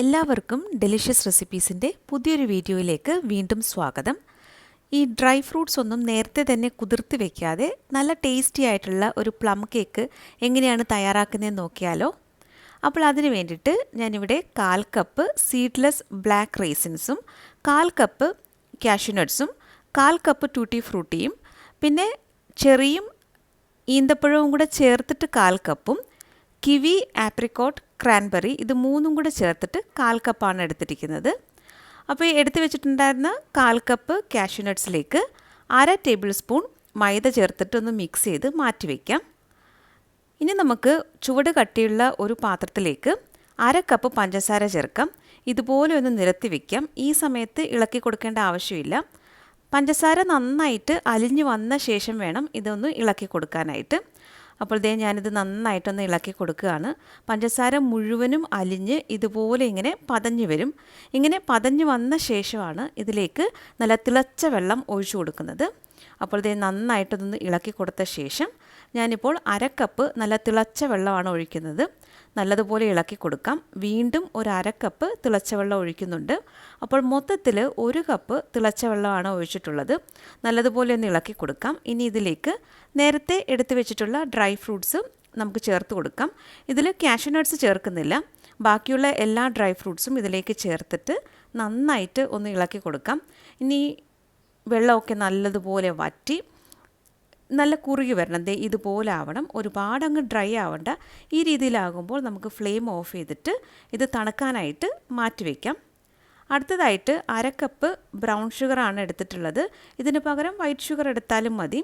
എല്ലാവർക്കും ഡെലിഷ്യസ് റെസിപ്പീസിന്റെ പുതിയൊരു വീഡിയോയിലേക്ക് വീണ്ടും സ്വാഗതം. ഈ ഡ്രൈ ഫ്രൂട്ട്സ് ഒന്നും നേരത്തെ തന്നെ കുതിർത്ത് വെക്കാതെ നല്ല ടേസ്റ്റി ആയിട്ടുള്ള ഒരു പ്ലം കേക്ക് എങ്ങനെയാണ് തയ്യാറാക്കുന്നതെന്ന് നോക്കിയാലോ? അപ്പോൾ അതിന് വേണ്ടിയിട്ട് ഞാനിവിടെ കാൽ കപ്പ് സീഡ്ലെസ് ബ്ലാക്ക് റേസിൻസും കാൽ കപ്പ് കാഷ്യൂനട്ട്സും കാൽ കപ്പ് ടൂട്ടി ഫ്രൂട്ടിയും പിന്നെ ചെറിയും ഈന്തപ്പഴവും കൂടെ ചേർത്തിട്ട് കാൽ കപ്പും കിവി ആപ്രിക്കോട്ട് ക്രാൻബെറി ഇത് മൂന്നും കൂടെ ചേർത്തിട്ട് കാൽ കപ്പാണ് എടുത്തിരിക്കുന്നത്. അപ്പോൾ എടുത്തു വെച്ചിട്ടുണ്ടായിരുന്ന കാൽ കപ്പ് കാഷ്യൂനട്ട്സിലേക്ക് അര ടേബിൾ സ്പൂൺ മൈദ ചേർത്തിട്ടൊന്ന് മിക്സ് ചെയ്ത് മാറ്റി വയ്ക്കാം ഇനി നമുക്ക് ചുവട് കട്ടിയുള്ള ഒരു പാത്രത്തിലേക്ക് അര കപ്പ് പഞ്ചസാര ചേർക്കാം. ഇതുപോലെ ഒന്ന് നിരത്തി വയ്ക്കാം ഈ സമയത്ത് ഇളക്കി കൊടുക്കേണ്ട ആവശ്യമില്ല. പഞ്ചസാര നന്നായിട്ട് അലിഞ്ഞു വന്ന ശേഷം വേണം ഇതൊന്ന് ഇളക്കി കൊടുക്കാനായിട്ട്. അപ്പോൾ ദേ ഞാനിത് നന്നായിട്ടൊന്ന് ഇളക്കി കൊടുക്കുകയാണ്. പഞ്ചസാര മുഴുവനും അലിഞ്ഞ് ഇതുപോലെ ഇങ്ങനെ പതഞ്ഞു വരും. ഇങ്ങനെ പതഞ്ഞു വന്ന ശേഷമാണ് ഇതിലേക്ക് നല്ല തിളച്ച വെള്ളം ഒഴിച്ചു കൊടുക്കുന്നത്. അപ്പോൾ ദേ നന്നായിട്ടൊന്ന് ഇളക്കി കൊടുത്ത ശേഷം ഞാനിപ്പോൾ അരക്കപ്പ് കപ്പ് നല്ല തിളച്ച വെള്ളമാണ് ഒഴിക്കുന്നത്. നല്ലതുപോലെ ഇളക്കി കൊടുക്കാം. വീണ്ടും ഒരു അരക്കപ്പ് കപ്പ് തിളച്ച വെള്ളം ഒഴിക്കുന്നുണ്ട്. അപ്പോൾ മൊത്തത്തിൽ ഒരു കപ്പ് തിളച്ച വെള്ളമാണ് ഒഴിച്ചിട്ടുള്ളത്. നല്ലതുപോലെ ഒന്ന് ഇളക്കി കൊടുക്കാം. ഇനി ഇതിലേക്ക് നേരത്തെ എടുത്തു വെച്ചിട്ടുള്ള ഡ്രൈ ഫ്രൂട്ട്സ് നമുക്ക് ചേർത്ത് കൊടുക്കാം. ഇതിൽ കാഷ്യൂ നട്ട്സ് ചേർക്കുന്നില്ല. ബാക്കിയുള്ള എല്ലാ ഡ്രൈ ഫ്രൂട്ട്സും ഇതിലേക്ക് ചേർത്തിട്ട് നന്നായിട്ട് ഒന്ന് ഇളക്കി കൊടുക്കാം. ഇനി വെള്ളമൊക്കെ നല്ലതുപോലെ വറ്റി നല്ല കുറുകി വരണം. ദേ ഇതുപോലെ ആവണം ഒരുപാട് അങ്ങ് ഡ്രൈ ആവണ്ട. ഈ രീതിയിലാകുമ്പോൾ നമുക്ക് ഫ്ലെയിം ഓഫ് ചെയ്തിട്ട് ഇത് തണുക്കാനായിട്ട് മാറ്റി വയ്ക്കാം അടുത്തതായിട്ട് അര കപ്പ് ബ്രൗൺ ഷുഗറാണ് എടുത്തിട്ടുള്ളത്. ഇതിന് പകരം വൈറ്റ് ഷുഗർ എടുത്താലും മതി.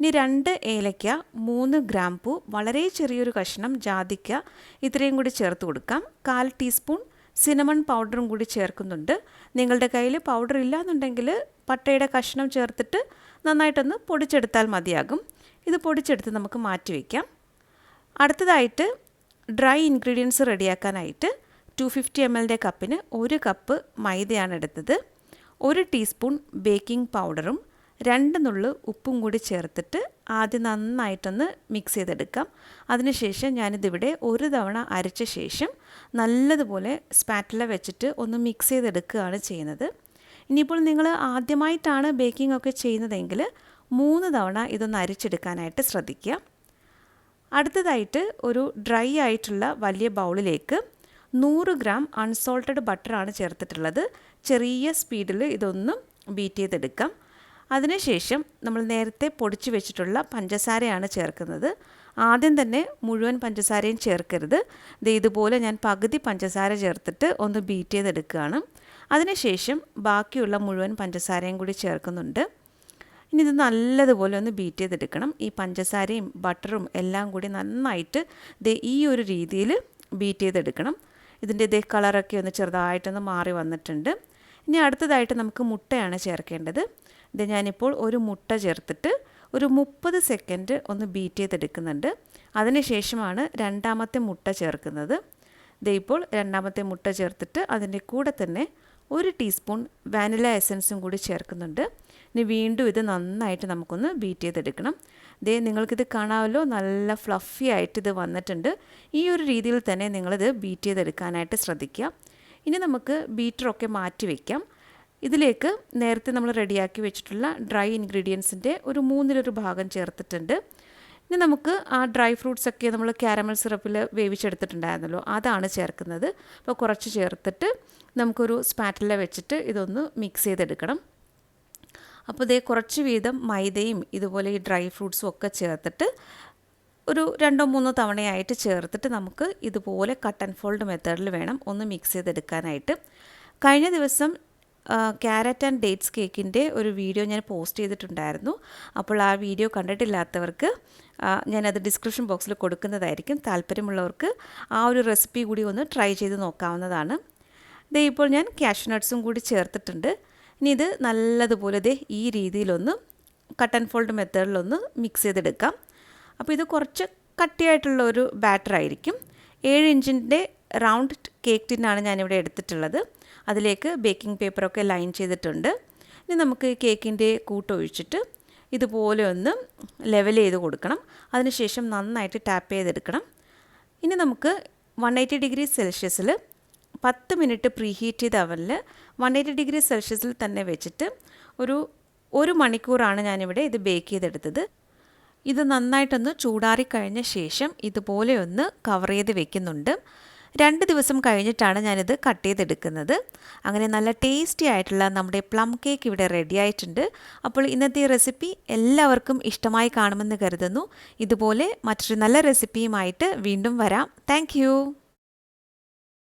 ഇനി രണ്ട് ഏലയ്ക്ക മൂന്ന് ഗ്രാമ്പു വളരെ ചെറിയൊരു കഷ്ണം ജാതിക്ക ഇത്രയും കൂടി ചേർത്ത് കൊടുക്കാം. കാൽ ടീസ്പൂൺ സിനമൺ പൗഡറും കൂടി ചേർക്കുന്നുണ്ട്. നിങ്ങളുടെ കയ്യിൽ പൗഡർ ഇല്ലാന്നുണ്ടെങ്കിൽ പട്ടയുടെ കഷ്ണം ചേർത്തിട്ട് നന്നായിട്ടൊന്ന് പൊടിച്ചെടുത്താൽ മതിയാകും. ഇത് പൊടിച്ചെടുത്ത് നമുക്ക് മാറ്റി വയ്ക്കാം അടുത്തതായിട്ട് ഡ്രൈ ഇൻഗ്രീഡിയൻസ് റെഡിയാക്കാനായിട്ട് ടു ഫിഫ്റ്റി എം എല്ലിന്റെ കപ്പിന് ഒരു കപ്പ് മൈദയാണ് എടുത്തത്. ഒരു ടീസ്പൂൺ ബേക്കിംഗ് പൗഡറും രണ്ട് നുള്ളു ഉപ്പും കൂടി ചേർത്തിട്ട് ആദ്യം നന്നായിട്ടൊന്ന് മിക്സ് ചെയ്തെടുക്കാം. അതിനുശേഷം ഞാനിതിവിടെ ഒരു തവണ അരച്ച ശേഷം നല്ലതുപോലെ സ്പാറ്റില വെച്ചിട്ട് ഒന്ന് മിക്സ് ചെയ്തെടുക്കുകയാണ് ചെയ്യുന്നത്. ഇനിയിപ്പോൾ നിങ്ങൾ ആദ്യമായിട്ടാണ് ബേക്കിംഗ് ഒക്കെ ചെയ്യുന്നതെങ്കിൽ മൂന്ന് തവണ ഇതൊന്ന് അരിച്ചെടുക്കാനായിട്ട് ശ്രദ്ധിക്കുക. അടുത്തതായിട്ട് ഒരു ഡ്രൈ ആയിട്ടുള്ള വലിയ ബൗളിലേക്ക് നൂറ് ഗ്രാം അൺസോൾട്ടഡ് ബട്ടറാണ് ചേർത്തിട്ടുള്ളത്. ചെറിയ സ്പീഡിൽ ഇതൊന്ന് ബീറ്റ് ചെയ്തെടുക്കാം. അതിനുശേഷം നമ്മൾ നേരത്തെ പൊടിച്ചു വെച്ചിട്ടുള്ള പഞ്ചസാരയാണ് ചേർക്കുന്നത്. ആദ്യം തന്നെ മുഴുവൻ പഞ്ചസാരയും ചേർക്കരുത്. ഇത് ഇതുപോലെ ഞാൻ പകുതി പഞ്ചസാര ചേർത്തിട്ട് ഒന്ന് ബീറ്റ് ചെയ്തെടുക്കുകയാണ്. അതിനുശേഷം ബാക്കിയുള്ള മുഴുവൻ പഞ്ചസാരയും കൂടി ചേർക്കുന്നുണ്ട്. ഇനി ഇത് നല്ലതുപോലെ ഒന്ന് ബീറ്റ് ചെയ്തെടുക്കണം. ഈ പഞ്ചസാരയും ബട്ടറും എല്ലാം കൂടി നന്നായിട്ട് ദേ ഈ ഒരു രീതിയിൽ ബീറ്റ് ചെയ്തെടുക്കണം. ഇതിന്റെ ഇതേ കളറൊക്കെ ഒന്ന് ചെറുതായിട്ടൊന്ന് മാറി വന്നിട്ടുണ്ട്. ഇനി അടുത്തതായിട്ട് നമുക്ക് മുട്ടയാണ് ചേർക്കേണ്ടത്. ഇത് ഞാനിപ്പോൾ ഒരു മുട്ട ചേർത്തിട്ട് ഒരു മുപ്പത് സെക്കൻഡ് ഒന്ന് ബീറ്റ് ചെയ്തെടുക്കുന്നുണ്ട്. അതിനുശേഷമാണ് രണ്ടാമത്തെ മുട്ട ചേർക്കുന്നത്. ദേ ഇപ്പോൾ രണ്ടാമത്തെ മുട്ട ചേർത്തിട്ട് അതിന്റെ കൂടെ തന്നെ ഒരു ടീസ്പൂൺ വാനില എസൻസും കൂടി ചേർക്കുന്നുണ്ട്. ഇനി വീണ്ടും ഇത് നന്നായിട്ട് നമുക്കൊന്ന് ബീറ്റ് ചെയ്തെടുക്കണം. ദേ നിങ്ങൾക്കിത് കാണാമല്ലോ? നല്ല ഫ്ലഫി ആയിട്ട് ഇത് വന്നിട്ടുണ്ട്. ഈ ഒരു രീതിയിൽ തന്നെ നിങ്ങളിത് ബീറ്റ് ചെയ്തെടുക്കാനായിട്ട് ശ്രദ്ധിക്കുക. ഇനി നമുക്ക് ബീറ്ററൊക്കെ മാറ്റി വയ്ക്കാം ഇതിലേക്ക് നേരത്തെ നമ്മൾ റെഡിയാക്കി വെച്ചിട്ടുള്ള ഡ്രൈ ഇൻഗ്രീഡിയൻസിന്റെ ഒരു മൂന്നിലൊരു ഭാഗം ചേർത്തിട്ടുണ്ട്. ഇനി നമുക്ക് ആ ഡ്രൈ ഫ്രൂട്ട്സ് ഒക്കെ നമ്മൾ കാരമൽ സിറപ്പിൽ വേവിച്ചെടുത്തിട്ടുണ്ടായിരുന്നല്ലോ അതാണ് ചേർക്കുന്നത്. അപ്പോൾ കുറച്ച് ചേർത്തിട്ട് നമുക്കൊരു സ്പാറ്റില വെച്ചിട്ട് ഇതൊന്ന് മിക്സ് ചെയ്തെടുക്കണം. അപ്പോൾ ഇതേ കുറച്ച് വീതം മൈദയും ഇതുപോലെ ഈ ഡ്രൈ ഫ്രൂട്ട്സും ഒക്കെ ചേർത്തിട്ട് ഒരു രണ്ടോ മൂന്നോ തവണയായിട്ട് ചേർത്തിട്ട് നമുക്ക് ഇതുപോലെ കട്ട് ആൻഡ് ഫോൾഡ് മെത്തേഡിൽ വേണം ഒന്ന് മിക്സ് ചെയ്തെടുക്കാനായിട്ട്. കഴിഞ്ഞ ദിവസം ക്യാരറ്റ് ആൻഡ് ഡേറ്റ്സ് കേക്കിന്റെ ഒരു വീഡിയോ ഞാൻ പോസ്റ്റ് ചെയ്തിട്ടുണ്ടായിരുന്നു. അപ്പോൾ ആ വീഡിയോ കണ്ടിട്ടില്ലാത്തവർക്ക് ഞാനത് ഡിസ്ക്രിപ്ഷൻ ബോക്സിൽ കൊടുക്കുന്നതായിരിക്കും. താല്പര്യമുള്ളവർക്ക് ആ ഒരു റെസിപ്പി കൂടി ഒന്ന് ട്രൈ ചെയ്ത് നോക്കാവുന്നതാണ്. ദേ ഇപ്പോൾ ഞാൻ ക്യാഷ് നട്ട്സും കൂടി ചേർത്തിട്ടുണ്ട്. ഇനി ഇത് നല്ലതുപോലെ ദേ ഈ രീതിയിലൊന്ന് കട്ട് ആൻഡ് ഫോൾഡ് മെത്തേഡിലൊന്ന് മിക്സ് ചെയ്തെടുക്കാം. അപ്പോൾ ഇത് കുറച്ച് കട്ടിയായിട്ടുള്ള ഒരു ബാറ്റർ ആയിരിക്കും. ഏഴ് ഇഞ്ചിന്റെ റൗണ്ട് കേക്ക് ടിന്നാണ് ഞാനിവിടെ എടുത്തിട്ടുള്ളത്. അതിലേക്ക് ബേക്കിംഗ് പേപ്പറൊക്കെ ലൈൻ ചെയ്തിട്ടുണ്ട്. ഇനി നമുക്ക് കേക്കിന്റെ കൂട്ടൊഴിച്ചിട്ട് ഇതുപോലെ ഒന്ന് ലെവൽ ചെയ്ത് കൊടുക്കണം. അതിനുശേഷം നന്നായിട്ട് ടാപ്പ് ചെയ്തെടുക്കണം. ഇനി നമുക്ക് വൺ എയ്റ്റി ഡിഗ്രി സെൽഷ്യസിൽ പത്ത് മിനിറ്റ് പ്രീ ഹീറ്റ് ചെയ്ത അവനിൽ വൺ എയ്റ്റി ഡിഗ്രി സെൽഷ്യസിൽ തന്നെ വെച്ചിട്ട് ഒരു ഒരു മണിക്കൂറാണ് ഞാനിവിടെ ഇത് ബേക്ക് ചെയ്തെടുത്തത്. ഇത് നന്നായിട്ടൊന്ന് ചൂടാറിക്കഴിഞ്ഞ ശേഷം ഇതുപോലെ ഒന്ന് കവർ ചെയ്ത് വെക്കുന്നുണ്ട്. രണ്ട് ദിവസം കഴിഞ്ഞിട്ടാണ് ഞാനിത് കട്ട് ചെയ്തെടുക്കുന്നത്. അങ്ങനെ നല്ല ടേസ്റ്റി ആയിട്ടുള്ള നമ്മുടെ പ്ലം കേക്ക് ഇവിടെ റെഡി ആയിട്ടുണ്ട്. അപ്പോൾ ഇന്നത്തെ റെസിപ്പി എല്ലാവർക്കും ഇഷ്ടമായി കാണുമെന്ന് കരുതുന്നു. ഇതുപോലെ മറ്റൊരു നല്ല റെസിപ്പിയുമായിട്ട് വീണ്ടും വരാം. താങ്ക്